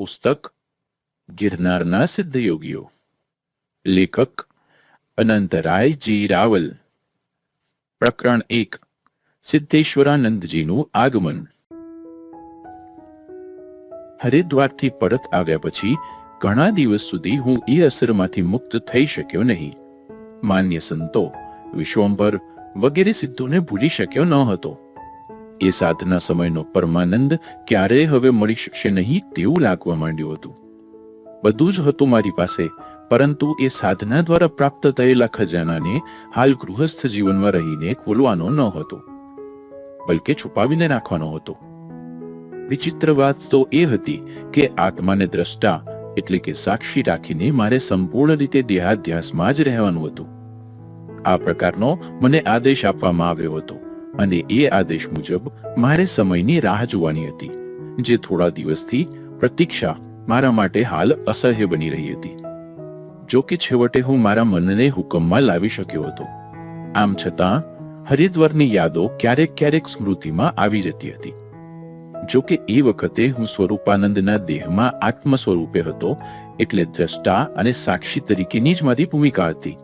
પુસ્તક ગિરનારના સિદ્ધયોગીઓ લેખક અનંતરાયજી રાવલ પ્રકરણ એક સિદ્ધેશ્વરાનંદજીનું આગમન હરિદ્વારથી પરત આવ્યા પછી ઘણા દિવસ સુધી હું એ અસરમાંથી મુક્ત થઈ શક્યો નહીં માન્ય સંતો વિશ્વંભર વગેરે સિદ્ધોને ભૂલી શક્યો ન હતો એ સાધના સમયનો પરમાનંદ ક્યારેય હવે મળી શકશે નહીં તેવું લાગવા માંડ્યું હતું. બધું જ હતું મારી પાસે, પરંતુ એ સાધના દ્વારા પ્રાપ્ત થયેલા ખજાનાને હાલ ગૃહસ્થ જીવનમાં રહીને ખોલવાનો ન હતો, બલકે છુપાવીને રાખવાનો હતો. વિચિત્ર વાત તો એ હતી કે આત્માને દ્રષ્ટા એટલે કે સાક્ષી રાખીને મારે સંપૂર્ણ રીતે દેહાધ્યાસમાં જ રહેવાનું હતું. આ પ્રકારનો મને આદેશ આપવામાં આવ્યો હતો. અને એ આદેશ મુજબ મારે સમયની રાહ જોવાની હતી, જે થોડા દિવસથી પ્રતીક્ષા મારા માટે હાલ અસહ્ય બની રહી હતી. જો કે છેવટે હું મારા મનને હુકમમાં લાવી શક્યો હતો. આમ છતાં, હરિદ્વારની યાદો ક્યારેક ક્યારેક સ્મૃતિમાં આવી જતી હતી. જો કે એ વખતે હું સ્વરૂપાનંદના દેહમાં આત્મ સ્વરૂપે હતો, એટલે દ્રષ્ટા અને સાક્ષી તરીકેની જ મારી ભૂમિકા હતી.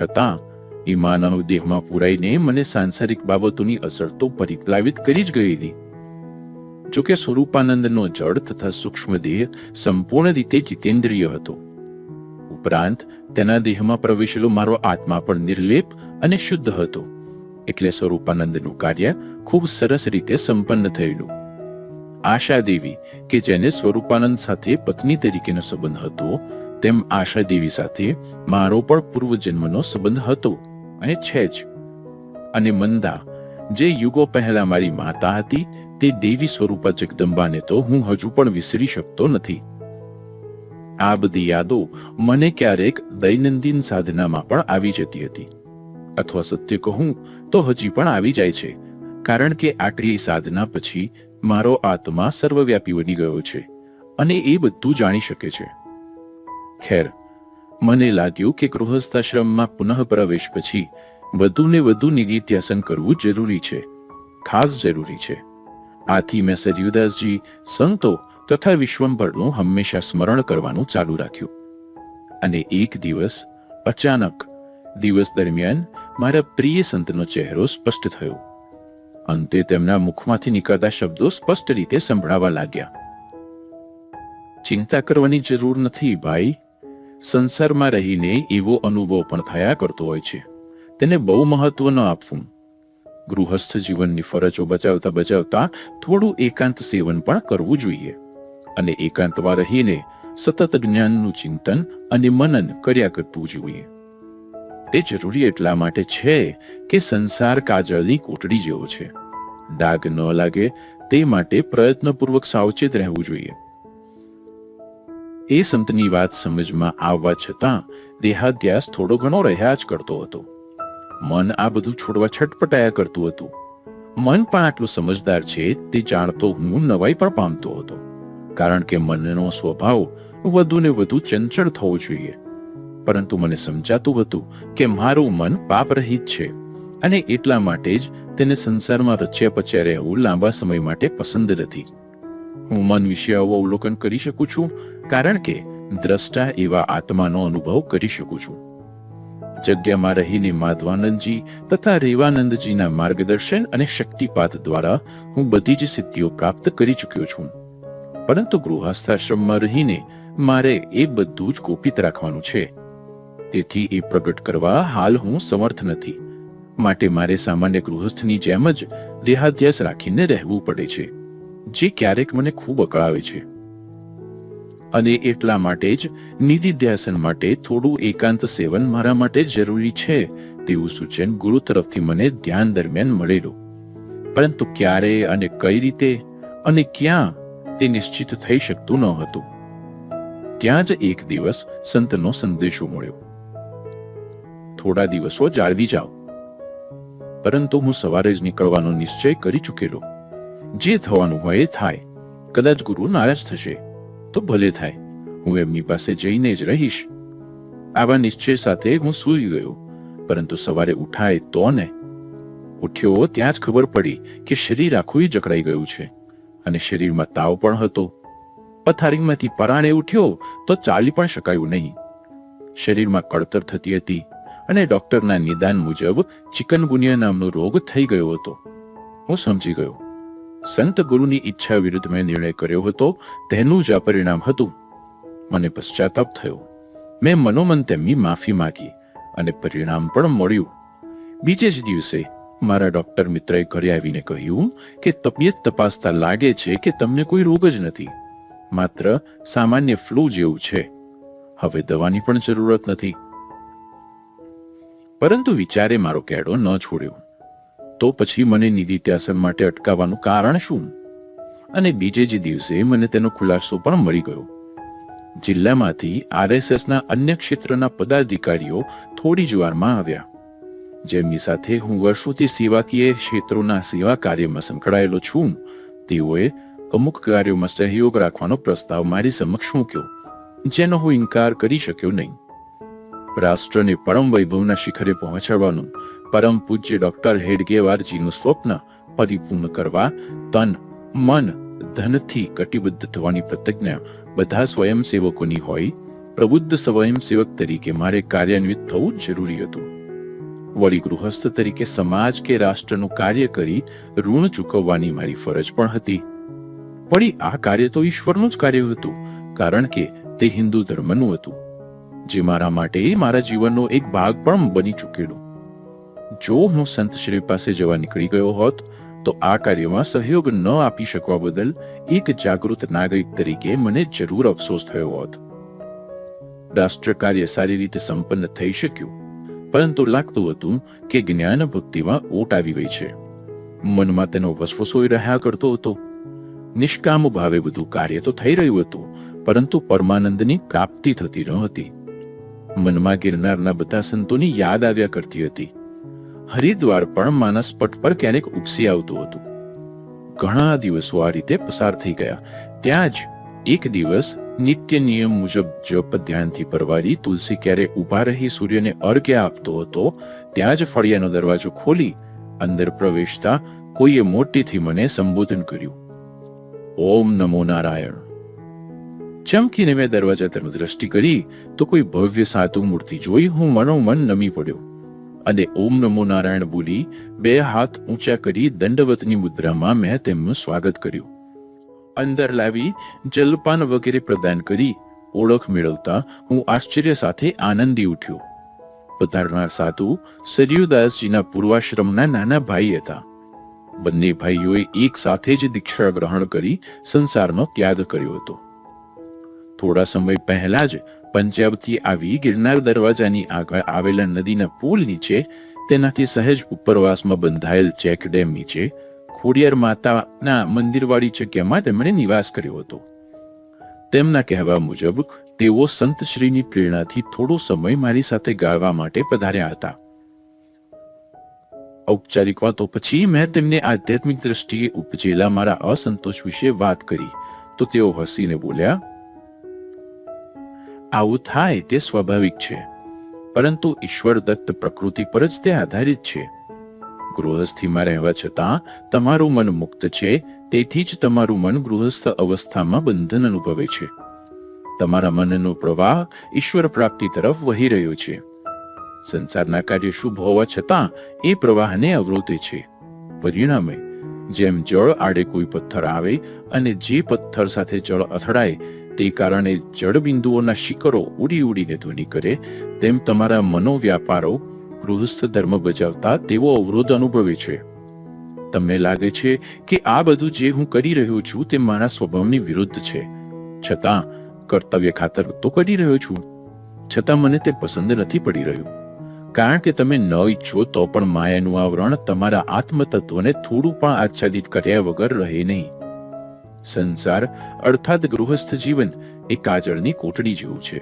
છતાં એ માનવ દેહમાં પુરાઈને મને સાંસારિક બાબતોની અસર તો પરિપ્લાવિત કરી જ ગયેલી. જોકે સ્વરૂપાનંદનો જળ તથા સૂક્ષ્મ દેહ સંપૂર્ણ રીતે જીતેન્દ્રિય હતો. ઉપરાંત, તેના દેહમાં પ્રવેશેલો મારો આત્મા પણ નિર્લેપ અને શુદ્ધ હતો. એટલે સ્વરૂપાનંદનું કાર્ય ખૂબ સરસ રીતે સંપન્ન થયેલું. આશા દેવી કે જેને સ્વરૂપાનંદ સાથે પત્ની તરીકેનો સંબંધ હતો, તેમ આશા દેવી સાથે મારો પણ પૂર્વજન્મનો સંબંધ હતો. અને છે જ અને મંદા, જે યુગો પહેલા મારી માતા હતી, તે દેવી સ્વરૂપા જગદંબાને તો હું હજુ પણ વિસરી શકતો નથી. આ બધી યાદો મને ક્યારેક દૈનંદિન સાધનામાં પણ આવી જતી હતી. અથવા સત્ય કહું, તો હજી પણ આવી જાય છે. કારણ કે આટલી સાધના પછી મારો આત્મા સર્વવ્યાપી બની ગયો છે. અને એ બધું જાણી શકે છે. ખેર મને લાગ્યું કે ગૃહસ્થાશ્રમમાં પુનઃ પ્રવેશ પછી વધુ ને વધુ નિગીત્યાસન કરવું જરૂરી છે, ખાસ જરૂરી છે. આથી મેં સરયુદાસજી, સંતો તથા વિશ્વંભરનું હંમેશા સ્મરણ કરવાનું ચાલુ રાખ્યું. અને એક દિવસ, અચાનક, દિવસ દરમિયાન મારા પ્રિય સંતનો ચહેરો સ્પષ્ટ થયો. અંતે તેમના મુખમાંથી નીકળતા શબ્દો સ્પષ્ટ રીતે સંભળાવા લાગ્યા. ચિંતા કરવાની જરૂર નથી, ભાઈ. સંસારમાં રહીને એવો અનુભવ પણ થયા કરતો હોય છે. તેને બહુ મહત્વ ન આપવું. ગૃહસ્થ જીવનની ફરજો બચાવતા બચાવતા થોડું એકાંત સેવન પણ કરવું જોઈએ અને એકાંતમાં રહીને સતત જ્ઞાનનું ચિંતન અને મનન કર્યા કરવું જોઈએ. તે જરૂરી એટલા માટે છે કે સંસાર કાજળની કોટડી જેવો છે. ડાઘ ન લાગે તે માટે પ્રયત્નપૂર્વક સાવચેત રહેવું જોઈએ. એ સંતની વાત સમજમાં આવવા છતાં દેહાધ્યાસ થોડો ઘણો રહ્યા જ કરતો હતો. મન આ બધું છોડવા છટપટાયા કરતું હતું. મન પણ આટલું સમજદાર છે તે જાણતો હું નવાઈ પણ પામતો હતો. કારણ કે મનનો સ્વભાવ વધુ ને વધુ ચંચળ થવો જોઈએ. પરંતુ મને સમજાતું હતું કે મારું મન પાપરહિત છે અને એટલા માટે જ તેને સંસારમાં રચ્યા પચ્યા રહેવું લાંબા સમય માટે પસંદ નથી. હું મન વિશે આવું અવલોકન કરી શકું છું કારણ કે દ્રષ્ટા એવા આત્માનો અનુભવ કરી શકું છું. જગ્યામાં રહીને માધવાનંદજી તથા રેવાનંદજીના માર્ગદર્શન અને શક્તિપાત દ્વારા હું બધી જ સિદ્ધિઓ પ્રાપ્ત કરી ચૂક્યો છું. પરંતુ ગૃહસ્થાશ્રમમાં રહીને મારે એ બધું જ ગોપિત રાખવાનું છે. તેથી એ પ્રગટ કરવા હાલ હું સમર્થ નથી. માટે મારે સામાન્ય ગૃહસ્થની જેમ જ દેહાધ્યાસ રાખીને રહેવું પડે છે, જે ક્યારેક મને ખૂબ અકળાવે છે. અને એટલા માટે જ નિધિધ્યાસન માટે થોડું એકાંત સેવન મારા માટે જરૂરી છે, તેવું સૂચન ગુરુ તરફથી મને ધ્યાન દરમિયાન મળેલું. પરંતુ ક્યારે અને કઈ રીતે અને ક્યાં તે નિશ્ચિત થઈ શકતું ન હતું. ત્યાં જ એક દિવસ સંતનો સંદેશો મળ્યો. થોડા દિવસો જાળવી જાઓ. પરંતુ હું સવારે જ નીકળવાનો નિશ્ચય કરી ચૂકેલો. જે થવાનું હોય એ થાય. કદાચ ગુરુ નારાજ થશે. તો ભલે થાય. હું એમની પાસે જઈને જ રહીશ. આવા નિશ્ચય સાથે હું સૂઈ ગયો, પરંતુ સવારે ઉઠાય તો ને? ઉઠ્યો ત્યાં જ ખબર પડી કે શરીર આખું જકડાઈ ગયું છે, અને શરીરમાં તાવ પણ હતો. પથારીમાંથી પરાણે ઉઠ્યો તો ચાલી પણ શકાયું નહીં. શરીરમાં કળતર થતી હતી અને ડોક્ટરના નિદાન મુજબ ચિકનગુનિયા નામનો રોગ થઈ ગયો હતો. હું સમજી ગયો સંત ગુરુની ઈચ્છા વિરુદ્ધ મેં નિર્ણય કર્યો હતો, તેનું જ આ પરિણામ હતું. મને પશ્ચાતાપ થયો. મેં મનોમન તેમની માફી માંગી અને પરિણામ પણ મળ્યું. બીજે જ દિવસે મારા ડોક્ટર મિત્રએ ઘરે આવીને કહ્યું કે તબિયત તપાસતા લાગે છે કે તમને કોઈ રોગ જ નથી. માત્ર સામાન્ય ફ્લૂ જેવું છે. હવે દવાની પણ જરૂરત નથી. પરંતુ વિચારે મારો કેડો ન છોડ્યો. તો પછી મને નિધિત્યાસન માટે અટકાવવાનું કારણ શું? અને બીજે જ દિવસે મને તેનો ખુલાસો પણ મળી ગયો. જિલ્લામાંથી આરએસએસના અન્ય ક્ષેત્રના પદાધિકારીઓ થોડી જ વારમાં આવ્યા. જેમની સાથે હું વર્ષોથી સેવાકીય ક્ષેત્રોના સેવા કાર્યમાં સંકળાયેલો છું, તેઓએ અમુક કાર્યોમાં સહયોગ રાખવાનો પ્રસ્તાવ મારી સમક્ષ મૂક્યો, જેનો હું ઇનકાર કરી શક્યો નહીં. રાષ્ટ્રને પરમ વૈભવના શિખરે પહોંચાડવાનું પરમ પૂજ્ય ડોક્ટર હેડગેવારજીનું સ્વપ્ન પરિપૂર્ણ કરવા તન, મન, ધનથી કટિબદ્ધ થવાની પ્રતિજ્ઞા બધા સ્વયંસેવકોની હોય, પ્રબુદ્ધ સ્વયંસેવક તરીકે મારે કાર્યાન્વિત થવું જરૂરી હતું. વળી ગૃહસ્થ તરીકે સમાજ કે રાષ્ટ્રનું કાર્ય કરી ઋણ ચૂકવવાની મારી ફરજ પણ હતી. વળી આ કાર્ય તો ઈશ્વરનું જ કાર્ય હતું, કારણ કે તે હિન્દુ ધર્મનું હતું. જે મારા માટે મારા જીવનનો એક ભાગ પણ બની ચૂકેલું. જો હું સંત શ્રી પાસે જવા નીકળી ગયો હોત, તો આ કાર્યમાં સહયોગ ન આપી શકવા બદલ એક જાગૃત નાગરિક તરીકે મને જરૂર અફસોસ થયો હોત. રાષ્ટ્ર કાર્ય સારી રીતે સંપન્ન થઈ શક્યું, પરંતુ લાગતું હતું કે જ્ઞાન ભક્તિમાં ઓટ આવી ગઈ છે. મનમાં તેનો વસવસોઈ રહ્યા કરતો હતો. નિષ્કામ ભાવે બધું કાર્ય તો થઈ રહ્યું હતું, પરંતુ પરમાનંદની પ્રાપ્તિ થતી ન હતી. મનમાં ગિરનારના બધા સંતોની યાદ આવ્યા કરતી હતી. હરિદ્વાર પણ માનસ પટ પર ક્યારેક ઉગસી આવતું હતું. ઘણા દિવસો આ રીતે પસાર થઈ ગયા. ત્યાં જ એક દિવસ નિત્ય નિયમ મુજબ જપ ધ્યાનથી પરવારી તુલસી ક્યારે ઊભા રહી સૂર્યને અર્ઘ્ય આપતો હતો, ત્યાં જ ફળિયાનો દરવાજો ખોલી અંદર પ્રવેશતા કોઈએ મોટીથી મને સંબોધન કર્યું. ઓમ નમો નારાયણ. ચમકીને મેં દરવાજા તરફ દ્રષ્ટિ કરી તો કોઈ ભવ્ય સાધુ મૂર્તિ જોઈ હું મનોમન નમી પડ્યો. અને ઓમ નમો નારાયણ બોલી બે હાથ ઊંચા કરી દંડવતની મુદ્રામાં મેં તેમનું સ્વાગત કર્યું. અંદર લાવી જલપાન વગેરે પ્રદાન કરી ઓળખ મેળવતા હું આશ્ચર્ય સાથે આનંદી ઉઠ્યો. પધારનાર સાધુ સરયુદાસજીના પૂર્વાશ્રમના નાના ભાઈ હતા. બંને ભાઈઓએ એક સાથે જ દીક્ષા ગ્રહણ કરી સંસારનો ત્યાગ કર્યો હતો. થોડા સમય પહેલા જ પંજાબથી આવી ગિરનાર દરવાજાની આગળ આવેલા નદીના પુલ નીચે, તેનાથી સહેજ ઉપરવાસમાં બંધાયેલ ચેક ડેમ નીચે, ખોડિયાર માતાના મંદિરવાળી જગ્યામાં તેમણે નિવાસ કર્યો હતો. તેમના કહેવા મુજબ, તેઓ સંત શ્રીની પ્રેરણાથી થોડો સમય મારી સાથે ગાળવા માટે પધાર્યા હતા. ઔપચારિક વાતો પછી મેં તેમને આધ્યાત્મિક દ્રષ્ટિએ ઉપજેલા મારા અસંતોષ વિશે વાત કરી, તો તેઓ હસીને બોલ્યા આવું થાય તે સ્વાભાવિક છે. પરંતુ ઈશ્વર દત્ત પ્રકૃતિ પર જ તે આધારિત છે. ગૃહસ્થીમાં રહેવા છતાં તમારું મન મુક્ત છે, તેથી જ તમારું મન ગૃહસ્થ અવસ્થામાં બંધન અનુભવે છે. તમારા મનનો પ્રવાહ ઈશ્વર પ્રાપ્તિ તરફ વહી રહ્યો છે. સંસારના કાર્ય શુભ હોવા છતાં એ પ્રવાહને અવરોધે છે. પરિણામે, જેમ જળ આડે કોઈ પથ્થર આવે અને જે પથ્થર સાથે જળ અથડાય તે કારણે જળબિંદુઓના શિખરો ઉડી ઉડીને ધ્વનિ કરે, તેમ તમારા મનોવ્યાપારો ગૃહસ્થ ધર્મ બજાવતા તેવો અવરોધ અનુભવે છે. તમને લાગે છે કે આ બધું જે હું કરી રહ્યો છું તે મારા સ્વભાવની વિરુદ્ધ છે. છતાં, કર્તવ્ય ખાતર તો કરી રહ્યો છું. છતાં મને તે પસંદ નથી પડી રહ્યું. કારણ કે તમે ન ઈચ્છો તો પણ માયાનું આવરણ તમારા આત્મતત્વને થોડું પણ આચ્છાદિત કર્યા વગર રહે નહીં. સંસાર અર્થાત ગૃહસ્થ જીવન એ કાજળની કોટડી જેવું છે.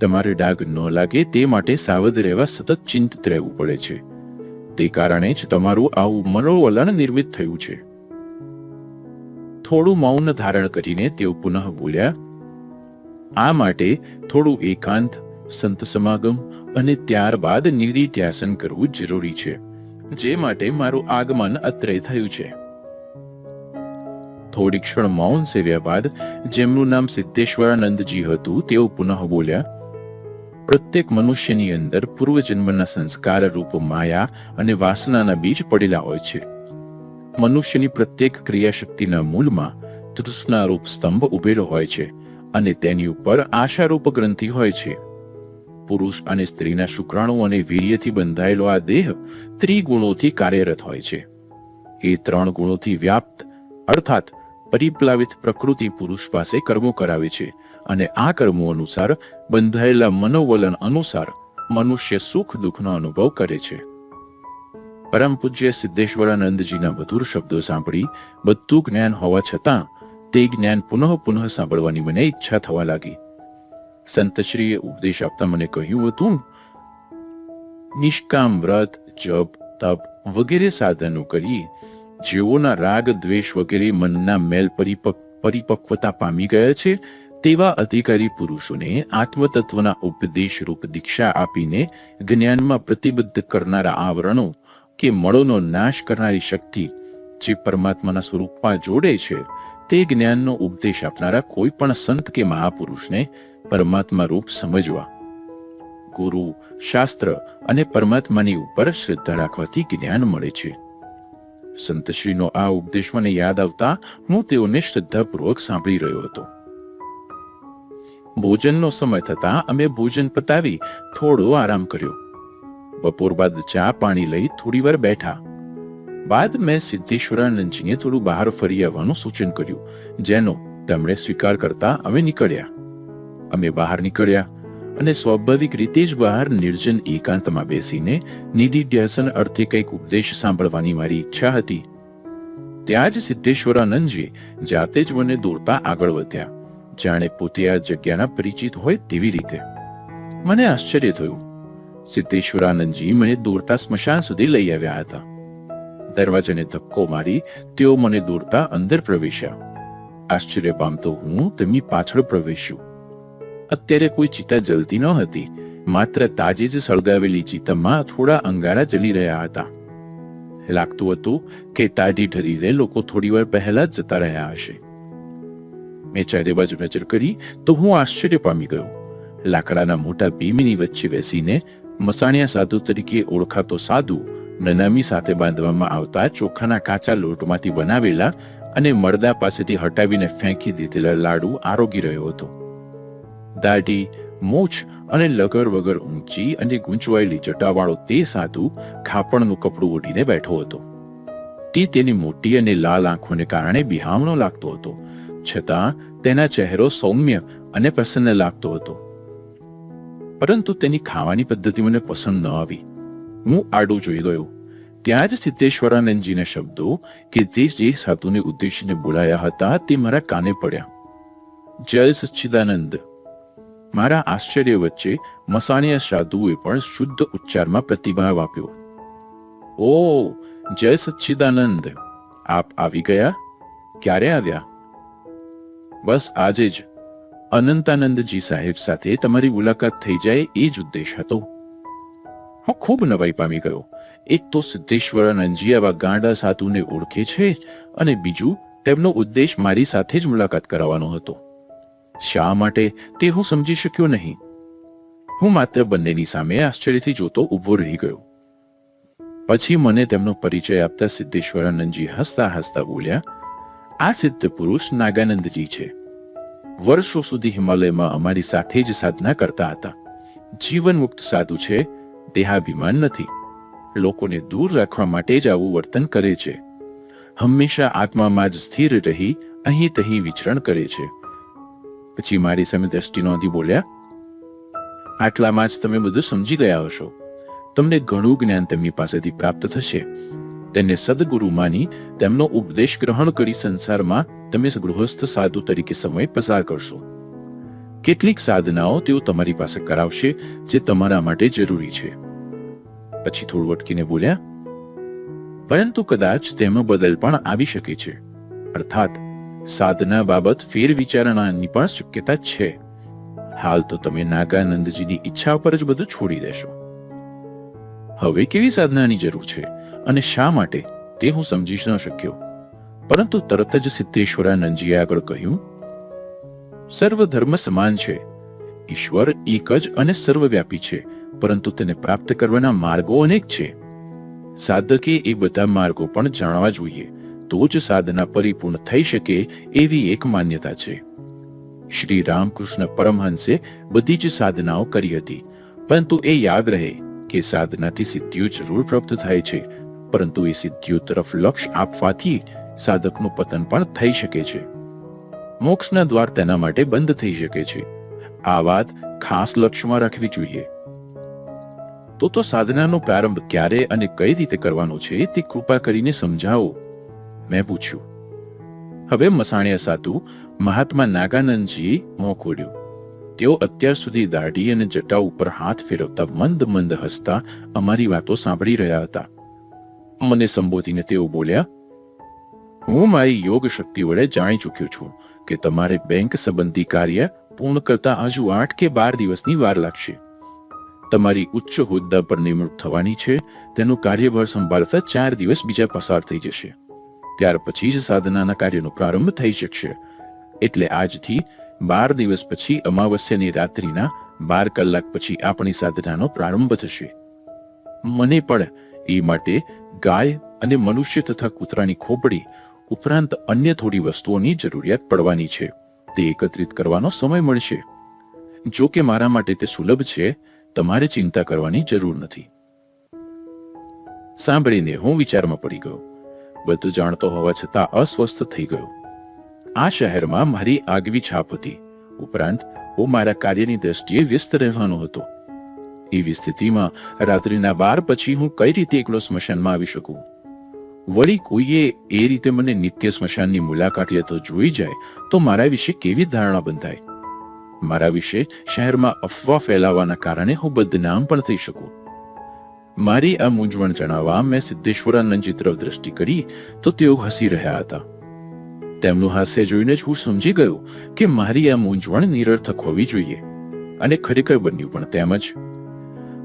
તમારે ડાઘ ન લાગે તે માટે સાવધ રહેવા સતત ચિંતિત રહેવું પડે છે. તે કારણે જ તમારું આવું મનોવલણ નિર્મિત થયું છે. થોડું મૌન ધારણ કરીને તેઓ પુનઃ બોલ્યા, આ માટે થોડું એકાંત, સંત સમાગમ અને ત્યારબાદ નિધિધ્યાસન કરવું જરૂરી છે, જે માટે મારું આગમન અત્રે થયું છે. થોડી ક્ષણ મૌન સેવ્યા બાદ જેમનું નામ સિદ્ધેશ્વરાનંદજી હતું, તેઓ પુનઃ બોલ્યા, પ્રત્યેક મનુષ્યની અંદર પૂર્વજન્મના સંસ્કાર રૂપ માયા અને વાસનાના બીજ પડેલા હોય છે. મનુષ્યની પ્રત્યેક ક્રિયાશક્તિના મૂળમાં તૃષ્ણારૂપ સ્તંભ ઉભેલો હોય છે અને તેની ઉપર આશારૂપ ગ્રંથિ હોય છે. પુરુષ અને સ્ત્રીના શુક્રાણુ અને વીર્યથી બંધાયેલો આ દેહ ત્રિગુણોથી કાર્યરત હોય છે. એ ત્રણ ગુણોથી વ્યાપ્ત, અર્થાત પરિપ્લાવિત પ્રકૃતિ પુરુષ પાસે કર્મો કરાવે છે અને આ કર્મો અનુસાર બંધાયેલા મનોવલન અનુસાર મનુષ્ય સુખ દુઃખનો અનુભવ કરે છે. પરમ પૂજ્ય સિદ્ધેશ્વરાનંદજીના મધુર શબ્દો સાંભળી બધું જ્ઞાન હોવા છતાં તે જ્ઞાન પુનઃ પુનઃ સાંભળવાની મને ઈચ્છા થવા લાગી. સંતશ્રીએ ઉપદેશ આપતા મને કહ્યું હતું, નિષ્કામ વ્રત, જપ, તપ વગેરે સાધનો કરી જેઓના રાગ, દ્વેષ વગેરે મનના મેલ પરિપક પરિપક્વતા પામી ગયા છે, તેવા અધિકારી પુરુષોને આત્મતત્વના ઉપદેશ રૂપ દીક્ષા આપીને જ્ઞાનમાં પ્રતિબદ્ધ કરનારા આવરણો કે મળોનો નાશ કરનારી શક્તિ જે પરમાત્માના સ્વરૂપમાં જોડે છે, તે જ્ઞાનનો ઉપદેશ આપનારા કોઈ પણ સંત કે મહાપુરુષને પરમાત્મા રૂપ સમજવા. ગુરુ, શાસ્ત્ર અને પરમાત્માની ઉપર શ્રદ્ધા રાખવાથી જ્ઞાન મળે છે. સંતશ્રીનો આ ઉપદેશ મને યાદ આવતા હું તેઓને શ્રદ્ધાપૂર્વક સાંભળી રહ્યો હતો. ભોજનનો સમય થતા અમે ભોજન પતાવી થોડો આરામ કર્યો. બપોર બાદ ચા પાણી લઈ થોડી વાર બેઠા. બાદ મેં સિદ્ધેશ્વરાનંદજીને થોડું બહાર ફરી આવવાનું સૂચન કર્યું, જેનો તેમણે સ્વીકાર કરતા અમે નીકળ્યા. અમે બહાર નીકળ્યા. અને સ્વાભાવિક રીતે જ બહાર નિર્જન એકાંતમાં બેસીને નિધિ ધ્યાસન અર્થે કંઈક ઉપદેશ સાંભળવાની મારી ઈચ્છા હતી. ત્યાં જ સિદ્ધેશ્વરાનંદજી જાતે જ મને દોરતા આગળ વધ્યા. જાણે પોતે આ જગ્યાના પરિચિત હોય તેવી રીતે. મને આશ્ચર્ય થયું. સિદ્ધેશ્વરાનંદજી મને દોરતા સ્મશાન સુધી લઈ આવ્યા હતા. દરવાજાને ધક્કો મારી તેઓ મને દોરતા અંદર પ્રવેશ્યા. આશ્ચર્ય પામતો હું તેમની પાછળ પ્રવેશ્યો. અત્યારે કોઈ ચિતા જલતી ન હતી. માત્ર તાજી જ સળગાવેલી ચિતામાં થોડા અંગારા જલી રહ્યા હતા. લાગતું હતું કે તાજી ઠરીને લોકો થોડીવાર પહેલા જતા રહ્યા હશે. મેં ચારે બાજુ નજર કરી તો હું આશ્ચર્ય પામી ગયો. લાકડાના મોટા ભીમની વચ્ચે બેસીને મસાણિયા સાધુ તરીકે ઓળખાતો સાધુ નનામી સાથે બાંધવામાં આવતા ચોખાના કાચા લોટમાંથી બનાવેલા અને મરદા પાસેથી હટાવીને ફેંકી દીધેલા લાડુ આરોગી રહ્યો હતો. દાઢી, મૂછ અને લગર વગર ઊંચી અને ગૂંચવાયેલી જટાવાળો તે સાધુ ખાપણનું કપડું ઓઢીને બેઠો હતો. તે તેની મોટી અને લાલ આંખોને કારણે બિહામણો લાગતો હતો. છતાં તેના ચહેરો સૌમ્ય અને પ્રસન્ન લાગતો હતો. પરંતુ તેની ખાવાની પદ્ધતિ મને પસંદ ન આવી. હું આડું જોઈ ગયો. ત્યાં જ સિદ્ધેશ્વરાનંદજીના શબ્દો કે જે જે સાધુને ઉદ્દેશીને બોલાયા હતા તે મારા કાને પડ્યા. જય સચ્ચિદાનંદ. મારા આશ્ચર્ય વચ્ચે મસાનિયા સાધુએ પણ શુદ્ધ ઉચ્ચારમાં પ્રતિભાવ આપ્યો. ઓ, જય સચ્ચિદાનંદ! આપ આવી ગયા? ક્યારે આવ્યા? બસ આજે જ. અનંતાનંદજી સાહેબ સાથે તમારી મુલાકાત થઈ જાય એ જ ઉદ્દેશ હતો. હું ખૂબ નવાઈ પામી ગયો. એક તો સિદ્ધેશ્વરાનંદજી આવા ગાંડા સાધુને ઓળખે છે અને બીજું તેમનો ઉદ્દેશ મારી સાથે જ મુલાકાત કરાવવાનો હતો. શા માટે તે હું સમજી શક્યો નહીં? હું માત્ર બંનેની સામે આશ્ચર્યથી જોતો ઊભો રહી ગયો. પછી મને તેમનો પરિચય આપતા સિદ્ધેશ્વરાનંદજી હસતા હસતા બોલ્યા, આ સિદ્ધ પુરુષ નાગાનંદજી છે. વર્ષો સુધી હિમાલયમાં અમારી સાથે જ સાધના કરતા હતા. જીવન મુક્ત સાધુ છે, દેહાભિમાન નથી. લોકોને દૂર રાખવા માટે જ આવું વર્તન કરે છે. હંમેશા આત્મામાં જ સ્થિર રહી અહીં તહીં વિચરણ કરે છે. પછી મારી સામે દ્રષ્ટિ નોંધી બોલ્યા, આટલામાં જ તમે બધું સમજી ગયા હશો. તમને ઘણું જ્ઞાન તેમની પાસેથી પ્રાપ્ત થશે. તેને સદગુરુ માની તેમનો ઉપદેશ ગ્રહણ કરી સંસારમાં તમે ગૃહસ્થ સાધુ તરીકે સમય પસાર કરશો. કેટલીક સાધનાઓ તેઓ તમારી પાસે કરાવશે જે તમારા માટે જરૂરી છે. પછી થોડું અટકીને બોલ્યા, પરંતુ કદાચ તેમાં બદલ પણ આવી શકે છે. અર્થાત સાધના બાબત ફેર વિચારણાની પણ શક્યતા છે. હાલ તો તમે નાગાનંદજીની ઈચ્છા પર જ બધું છોડી દેશો. હવે કેવી સાધનાની જરૂર છે અને શા માટે તે હું સમજી ન શક્યો. પરંતુ તરત જ સિદ્ધેશ્વરાનંદજીએ આગળ કહ્યું, સર્વ ધર્મ સમાન છે. ઈશ્વર એક જ અને સર્વવ્યાપી છે, પરંતુ તેને પ્રાપ્ત કરવાના માર્ગો અનેક છે. સાધકે એ બધા માર્ગો પણ જાણવા જોઈએ. તો જ સાધના પરિપૂર્ણ થઈ શકે એવી એક માન્યતા છે. શ્રી રામકૃષ્ણ પરમહંસે બધી જ સાધનાઓ કરી હતી, પરંતુ એ યાદ રહે કે સાધનાથી સિદ્ધિઓ જરૂર પ્રાપ્ત થાય છે, પરંતુ એ સિદ્ધિઓ તરફ લક્ષ આપવાથી સાધકનું પતન પણ થઈ શકે છે. મોક્ષના દ્વાર તેના માટે બંધ થઈ શકે છે. આ વાત ખાસ લક્ષ્યમાં રાખવી જોઈએ. તો તો સાધનાનો પ્રારંભ ક્યારે અને કઈ રીતે કરવાનો છે તે કૃપા કરીને સમજાવો. મેં પૂછ્યું. હવે મસાણિયા સાધુ મહાત્મા નાગાનંદજી મોં ખોલ્યું. તેઓ અત્યાર સુધી દાઢી અને જટા ઉપર હાથ ફેરવતા મંદ મંદ હસતા અમારી વાતો સાંભળી રહ્યા હતા. મને સંબોધીને તેઓ બોલ્યા, હું મારી યોગ શક્તિ વડે જાણી ચૂક્યો છું કે તમારે બેંક સંબંધી કાર્ય પૂર્ણ કરતા હજુ આઠ કે બાર દિવસની વાર લાગશે. તમારી ઉચ્ચ હોદ્દા પર નિમણૂક થવાની છે, તેનું કાર્યભાર સંભાળતા ચાર દિવસ બીજા પસાર થઈ જશે. ત્યાર પછી જ સાધનાના કાર્યનો પ્રારંભ થઈ શકશે. એટલે આજથી બાર દિવસ પછી અમાવસ્યાની રાત્રિના બાર કલાક પછી આપણી સાધનાનો પ્રારંભ થશે. મને પણ એ માટે ગાય અને મનુષ્ય તથા કૂતરાની ખોપડી ઉપરાંત અન્ય થોડી વસ્તુઓની જરૂરિયાત પડવાની છે. તે એકત્રિત કરવાનો સમય મળશે. જો કે મારા માટે તે સુલભ છે, તમારે ચિંતા કરવાની જરૂર નથી. સાંભળીને હું વિચારમાં પડી ગયો. બધું જાણતો હોવા છતાં અસ્વસ્થ થઈ ગયો. આ શહેરમાં મારી આગવી છાપ હતી. ઉપરાંત, હું મારા કાર્યની દ્રષ્ટિએ વ્યસ્ત રહેવાનો હતો. એવી સ્થિતિમાં રાત્રિના બાર પછી હું કઈ રીતે એકલો સ્મશાનમાં આવી શકું? વળી કોઈએ એ રીતે મને નિત્ય સ્મશાનની મુલાકાત લેતો જોઈ જાય, તો મારા વિશે કેવી ધારણા બંધાય? મારા વિશે શહેરમાં અફવા ફેલાવાના કારણે હું બદનામ પણ થઈ શકું. મારી આ મૂંઝવણ જણાવવા મેં સિદ્ધેશ્વરાનંદજી તરફ દ્રષ્ટિ કરી તો તેઓ હસી રહ્યા હતા. તેમનું હાસ્ય જોઈને જ હું સમજી ગયો કે મારી આ મૂંઝવણ નિરર્થક હોવી જોઈએ અને ખરેખર બન્યું પણ તેમ જ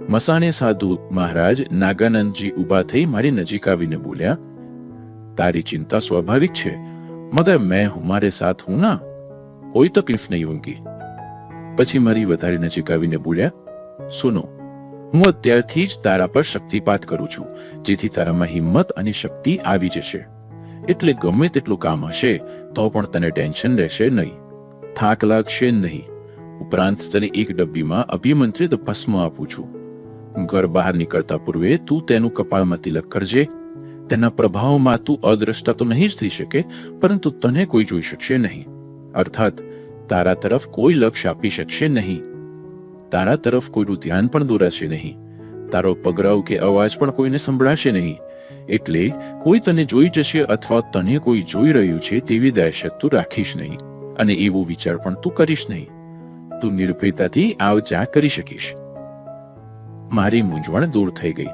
મસાણે સાધુ મહારાજ નાગાનંદજી ઊભા થઈ મારી નજીક આવીને બોલ્યા, તારી ચિંતા સ્વાભાવિક છે, મગર મેં મારે સાથ હું ના? કોઈ તકલીફ નહીં હોંગી પછી મારી વધારે નજીક આવીને બોલ્યા, સુનો હું અત્યારથી જ તારા પર શક્તિપાત કરું છું, જેથી તારામાં હિંમત અને શક્તિ આવી જશે. એટલે ગમે તેટલું કામ હશે, તો પણ તને ટેન્શન રહેશે નહીં. થાક લાગશે નહીં. ઉપરાંત તને એક ડબ્બીમાં અભિમંત્રિત ભસ્મ આપું છું. ઘર બહાર નીકળતા પૂર્વે તું તેનું કપાળમાં તિલક કરજે. તેના પ્રભાવમાં તું અદ્રષ્ટા તો નહીં જ થઈ શકે, પરંતુ તને કોઈ જોઈ શકશે નહીં. અર્થાત, તારા તરફ કોઈ લક્ષ્ય આપી શકશે નહીં. તારા તરફ કોઈનું ધ્યાન પણ દોરાશે નહીં. તારો પગરાવ કે અવાજ પણ કોઈને સંભળાશે નહીં. એટલે કોઈ તને જોઈ જશે અથવા તને કોઈ જોઈ રહ્યું છે તેવી દહેશત તું રાખીશ નહીં અને એવો વિચાર પણ તું કરીશ નહીં. તું નિર્ભયતાથી આવ જા કરી શકીશ. મારી મૂંઝવણ દૂર થઈ ગઈ.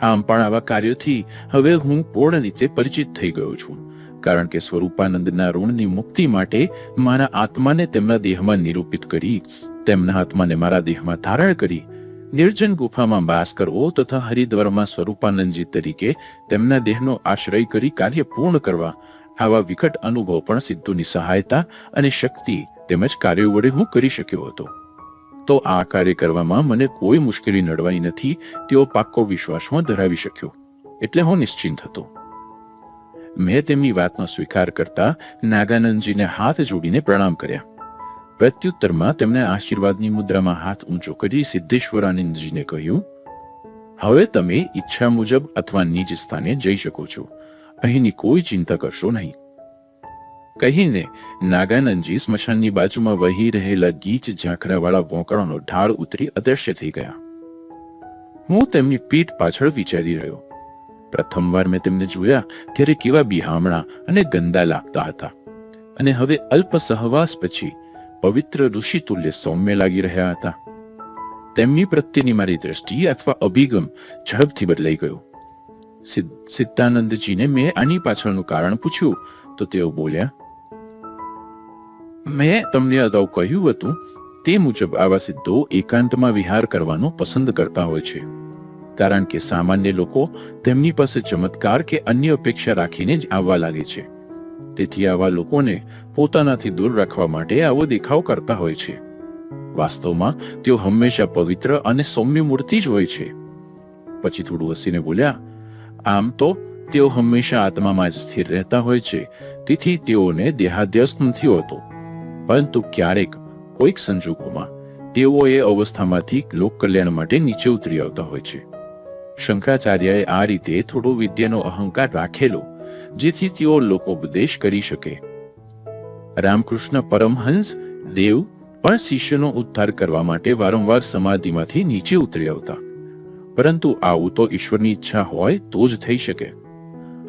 આમ પણ આવા કાર્યોથી હવે હું પૂર્ણ રીતે પરિચિત થઈ ગયો છું. કારણ કે સ્વરૂપાનંદના ઋણની મુક્તિ માટે મારા આત્માને તેમના દેહમાં નિરૂપિત કરી, તેમના આત્માને મારા દેહમાં ધારણ કરી, નિર્જન ગુફામાં વાસ કરવો તથા હરિદ્વારમાં સ્વરૂપાનંદજી તરીકે તેમના દેહનો આશ્રય કરી કાર્ય પૂર્ણ કરવા, આવા વિકટ અનુભવ પણ સિદ્ધુની સહાયતા અને શક્તિ તેમજ કાર્યો વડે હું કરી શક્યો હતો. તો આ કાર્ય કરવામાં મને કોઈ મુશ્કેલી નડવાની નથી, તેવો પાક્કો વિશ્વાસ હું ધરાવી શક્યો, એટલે હું નિશ્ચિંત હતો. મેં તેમની વાતનો સ્વીકાર કરતા નાગાનંદજીને હાથ જોડીને પ્રણામ કર્યા. પ્રત્યુત્તરમાં તેમણે આશીર્વાદની મુદ્રામાં હાથ ઊંચો કરી સિદ્ધેશ્વરાનંદજીને કહ્યું, હવે તમે ઈચ્છા મુજબ અથવા નિજ સ્થાને જઈ શકો છો. અહીંની કોઈ ચિંતા કરશો નહીં. કહીને નાગાનંદજી સ્મશાનની બાજુમાં વહી રહેલા ગીચ ઝાંખરાવાળા વોંકળાનો ઢાળ ઉતરી અદૃશ્ય થઈ ગયા. હું તેમની પીઠ પાછળ વિચારી રહ્યો. પ્રથમવાર મેં તેમને જોયા ત્યારે કેવા બિહામણા અને ગંદા લાગતા હતા. અને હવે અલ્પ સહવાસ પછી પવિત્ર ઋષિ તુલ્ય સૌમ્ય લાગી રહ્યા હતા. તેમની પ્રત્યેની મારી દ્રષ્ટિ અથવા અભિગમ ઝડપથી બદલાઈ ગયો. સિદ્ધાનંદજીને મેં આની પાછળનું કારણ પૂછ્યું, તો તેઓ બોલ્યા, મેં તમને અગાઉ કહ્યું હતું તે મુજબ આવા સિદ્ધો એકાંતમાં વિહાર કરવાનો પસંદ કરતા હોય છે. કારણ કે સામાન્ય લોકો તેમની પાસે ચમત્કાર કે અન્ય અપેક્ષા રાખીને જ આવવા લાગે છે. તેથી આવા લોકોને પોતાનાથી દૂર રાખવા માટે આવો દેખાવ કરતા હોય છે. વાસ્તવમાં તેઓ હંમેશા પવિત્ર અને સૌમ્ય મૂર્તિ જ હોય છે. પછી થોડું હસીને બોલ્યા, આમ તો તેઓ હંમેશા આત્મામાં જ સ્થિર રહેતા હોય છે. તેથી તેઓને દેહાધ્યસ્ત નથી હોતો. પરંતુ ક્યારેક કોઈક સંજોગોમાં તેઓ એ અવસ્થામાંથી લોક કલ્યાણ માટે નીચે ઉતરી આવતા હોય છે. શંકરાચાર્યએ આ રીતે થોડો વિદ્યાનો અહંકાર રાખેલો, જેથી તેઓ લોકોપદેશ કરી શકે. રામકૃષ્ણ પરમહંસ, દેવ પણ શિષ્યનો ઉદ્ધાર કરવા માટે વારંવાર સમાધિમાંથી નીચે ઉતરી આવતા. પરંતુ આવું તો ઈશ્વરની ઈચ્છા હોય તો જ થઈ શકે.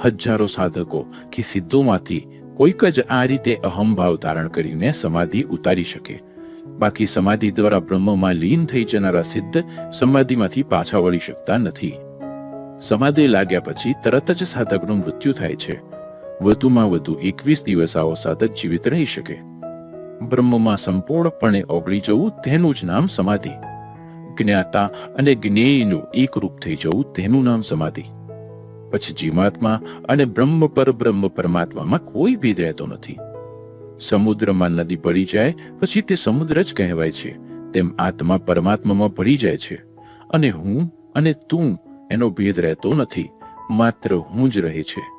હજારો સાધકો કે સિદ્ધોમાંથી કોઈક જ આ રીતે અહમભાવ ધારણ કરીને સમાધિ ઉતારી શકે. બાકી સમાધિ દ્વારા બ્રહ્મમાં લીન થઈ જનારા સિદ્ધ સમાધિમાંથી પાછા વળી શકતા નથી. સમાધિ લાગ્યા પછી તરત જ સાધકનું મૃત્યુ થાય છે. વધુમાં વધુ એકવીસ દિવસ આવો સાધક જીવિત રહી શકે. બ્રહ્મમાં સંપૂર્ણપણે ઓગળી જવું તેનું જ નામ સમાધિ. જ્ઞાતા અને જ્ઞેયનું એક રૂપ થઈ જવું તેનું નામ સમાધિ. પછી જીવાત્મા અને બ્રહ્મ પર બ્રહ્મ પરમાત્મામાં કોઈ ભેદ રહેતો નથી. સમુદ્રમાં નદી ભળી જાય, પછી તે સમુદ્ર જ કહેવાય છે. તેમ આત્મા પરમાત્મામાં ભળી જાય છે. અને હું અને તું એનો ભેદ રહેતો નથી, માત્ર હું જ રહે છે.